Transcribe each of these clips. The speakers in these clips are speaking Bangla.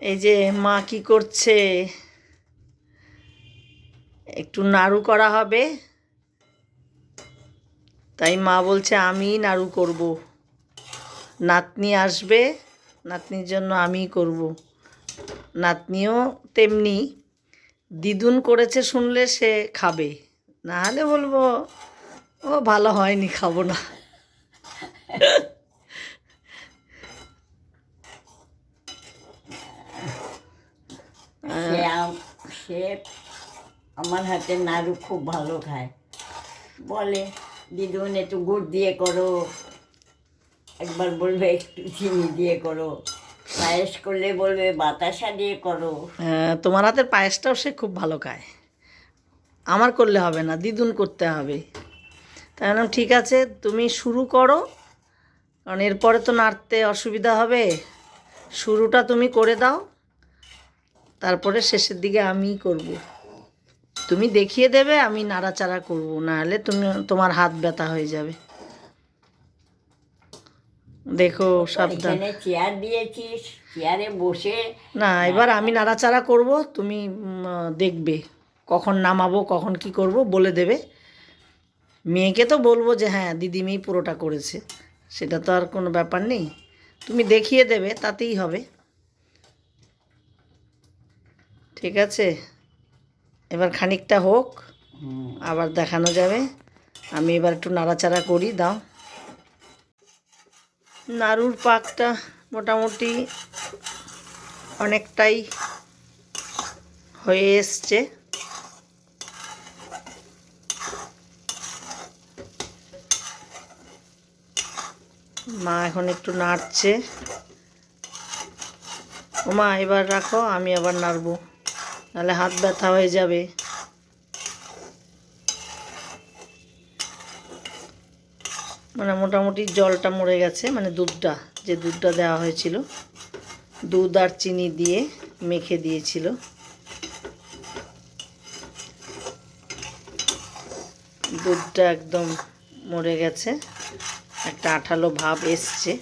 এই যে মা কি করছে? একটু নাড়ু করা হবে। তাই মা বলছে আমি নাড়ু করব। নাতনি আসবে। নাতনির জন্য আমিই করব। নাতনিও তেমনি দিদুন করেছে শুনলে সে খাবে। না হলে বলব, ও ভালো হয়নি, খাব না সে আম- সে আমার হাতে নাড়ু খুব ভালো খায়। বলে দিদুন একটু গুড় দিয়ে করো। একবার বলবে একটু চিনি দিয়ে করো। পায়েস করলে বলবে বাতাসা দিয়ে করো। হ্যাঁ, তোমার হাতের পায়েসটাও সে খুব ভালো খায়। আমার করলে হবে না দিদুন করতে হবে। তাই বললাম ঠিক আছে তুমি শুরু করো। কারণ এরপরে তো নাড়তে অসুবিধা হবে। শুরুটা তুমি করে দাও। তারপরে শেষের দিকে আমিই করব। তুমি দেখিয়ে দেবে আমি নাড়াচাড়া করব নাহলে তুমি তোমার হাত ব্যথা হয়ে যাবে। দেখো সাবধান। চেয়ার দিয়েছিস চেয়ারে বসে না এবার আমি নাড়াচাড়া করব তুমি দেখবে। কখন নামাবো কখন কি করব বলে দেবে। মেয়েকে তো বলব যে হ্যাঁ দিদিমেই পুরোটা করেছে। সেটা তো আর কোনো ব্যাপার নেই। তুমি দেখিয়ে দেবে তাতেই হবে। ঠিক আছে? এবার খানিকটা হোক, আবার দেখানো যাবে। আমি এবার একটু নাড়াচাড়া করি, দাও। নাড়ুর পাকটা মোটামুটি অনেকটাই হয়ে এসছে। মা এখন একটু নাড়ছে। ও মা এবার রাখো, আমি আবার নাড়বো। নাহলে হাত ব্যথা হয়ে যাবে। মানে মোটামুটি জলটা মরে গেছে মানে দুধটা, যে দুধটা দেওয়া হয়েছিল। দুধ আর চিনি দিয়ে মেখে দিয়েছিল। দুধটা একদম মরে গেছে। একটা আঠালো ভাব এসছে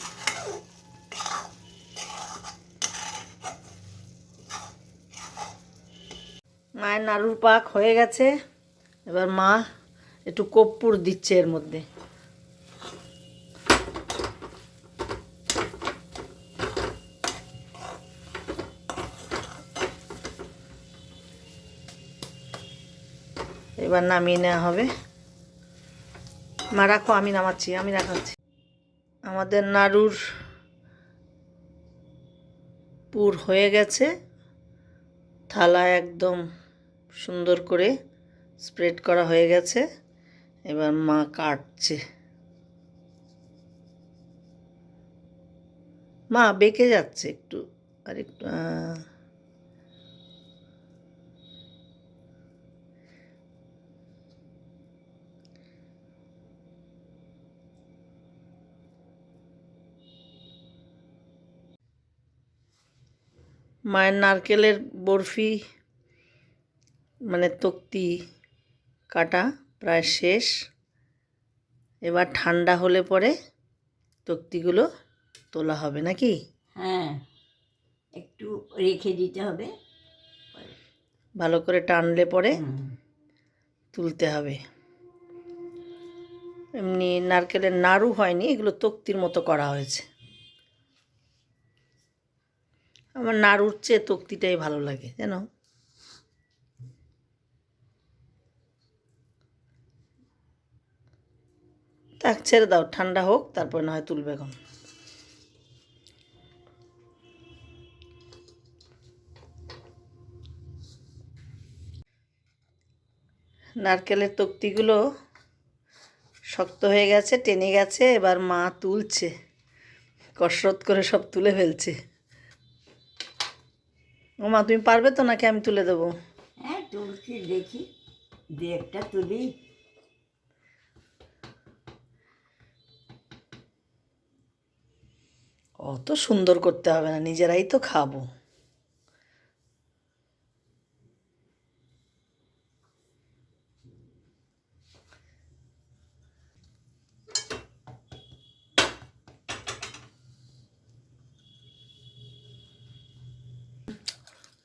মায়ের নাড়ুর পাক হয়ে গেছে। এবার মা একটু কর্পূর দিচ্ছে এর মধ্যে। এবার নামিয়ে নেওয়া হবে। মা, রাখো, আমি নামাচ্ছি, আমি রাখাচ্ছি আমাদের নাড়ুর পুর হয়ে গেছে। থালা একদম সুন্দর করে স্প্রেড করা হয়ে গেছে। এবার মা কাটছে। মা বেঁকে যাচ্ছে একটু, আর একটু মায়ের নারকেলের বরফি মানে তক্তি কাটা প্রায় শেষ। এবার ঠান্ডা হলে পরে তক্তিগুলো তোলা হবে নাকি? হ্যাঁ একটু রেখে দিতে হবে। ভালো করে টানলে পরে তুলতে হবে। এমনি নারকেলের নাড়ু হয়নি এগুলো তক্তির মতো করা হয়েছে। আমার নাড়ুর চেয়ে তক্তিটাই ভালো লাগে জানো? তাক ছেড়ে দাও, ঠান্ডা হোক, তারপর না হয় তুলবে এখন নারকেলের তক্তিগুলো শক্ত হয়ে গেছে, টেনে গেছে, এবার মা তুলছে। কসরত করে সব তুলে ফেলছে। ও মা, তুমি পারবে তো নাকি আমি তুলে দেবো? হ্যাঁ তুলছি, দেখি। দু একটা তুলি। অত সুন্দর করতে হবে না, নিজেরাই তো খাব।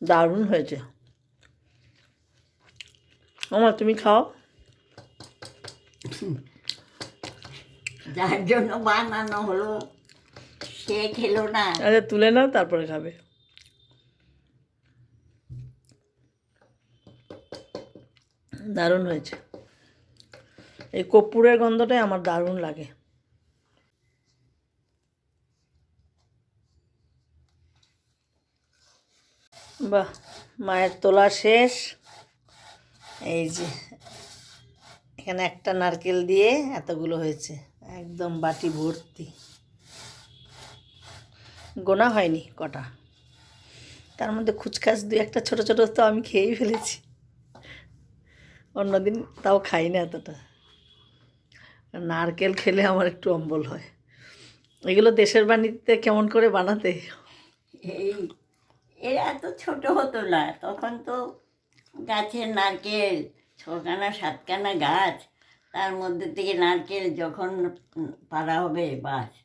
দারুণ হয়েছে। আমার তুমি খাও। যার জন্য বানানো হলো। সে খেলো না। আচ্ছা তুলে নাও, তারপরে খাবে। দারুণ হয়েছে। এই কর্পূরের গন্ধটাই আমার দারুণ লাগে। বাহ, মায়ের তোলা শেষ। এই যে, এখানে একটা নারকেল দিয়ে এতগুলো হয়েছে, একদম বাটি ভর্তি। গোনা হয়নি কটা। তার মধ্যে খুচখাচ দু একটা ছোট ছোট তো আমি খেয়েই ফেলেছি। অন্যদিন তাও খাই না এতটা। নারকেল খেলে আমার একটু অম্বল হয়। এগুলো দেশের বাণীতে কেমন করে বানাতে? এই, এরা এত ছোট হতো না। তখন তো গাছের নারকেল, ছখানা, সাতখানা গাছ, তার মধ্যে থেকে নারকেল যখন পাড়া হবে বাস।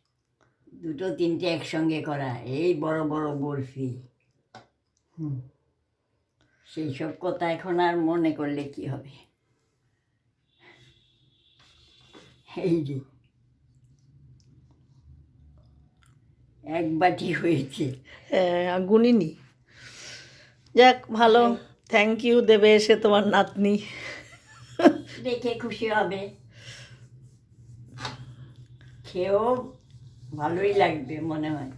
দুটো তিনটে একসঙ্গে করা এই বড় বড় বরফি। হুম। সেই সব কথা এখন আর মনে করলে কি হবে? এই যে। এক বাটি হয়েছে। হ্যাঁ, গুনিনি। যাক ভালো। থ্যাংক ইউ দেবে এসে তোমার নাতনি। দেখে খুশি হবে। খেয়েও ভালোই লাগবে মনে হয়।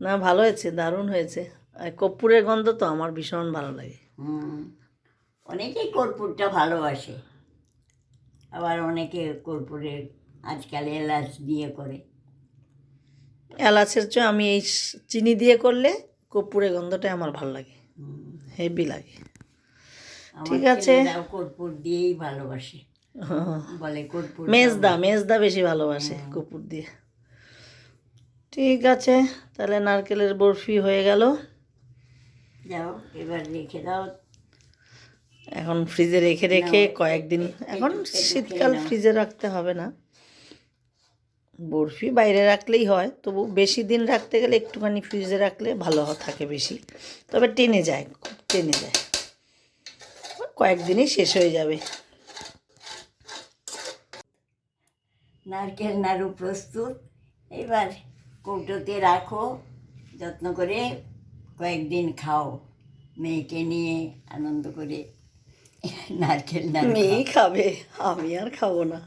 না ভালো হয়েছে দারুণ হয়েছে। কর্পূরের গন্ধ তো আমার ভীষণ ভালো লাগে। হুম অনেকেই কর্পূরটা ভালোবাসে আবার অনেকে কর্পূরের আজকাল এলাচ দিয়ে করে। এলাচের চেয়ে আমি এই চিনি দিয়ে করলে কর্পূরের গন্ধটাই আমার ভালো লাগে হেভি লাগে। ঠিক আছে। কর্পূর দিয়েই ভালোবাসে। বলে কর্পূর মেজদা মেজদা বেশি ভালোবাসে কর্পূর দিয়ে। ঠিক আছে তাহলে নারকেলের বরফি হয়ে গেল। যাও এবার রেখে দাও। এখন ফ্রিজে রেখে রেখে কয়েকদিন এখন শীতকাল ফ্রিজে রাখতে হবে না। বরফি বাইরে রাখলেই হয় তবু বেশি দিন রাখতে গেলে একটুখানি ফ্রিজে রাখলে ভালো থাকে বেশি। তবে টেনে যায় খুব টেনে যায়। কয়েকদিনই শেষ হয়ে যাবে। নারকেল নাড়ু প্রস্তুত। এবার কৌটোতে রাখো যত্ন করে কয়েকদিন খাও। মেয়েকে নিয়ে আনন্দ করে নারকেল নাড়ু মেয়েই খাবে আমি আর খাব না।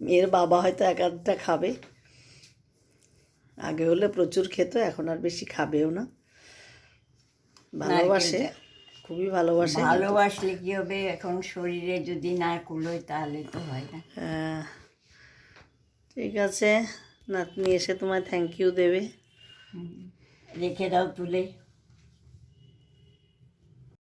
মেয়ের বাবা হয়তো এক আধটা খাবে। আগে হলে প্রচুর খেত এখন আর বেশি খাবেও না। ভালোবাসে খুবই ভালোবাসে ভালোবাসলে কি হবে? এখন শরীরে যদি না কুলোয় তাহলে তো হয় না। হ্যাঁ ঠিক আছে। নাতনি এসে তোমায় থ্যাংক ইউ দেবে। রেখে দাও তুলে।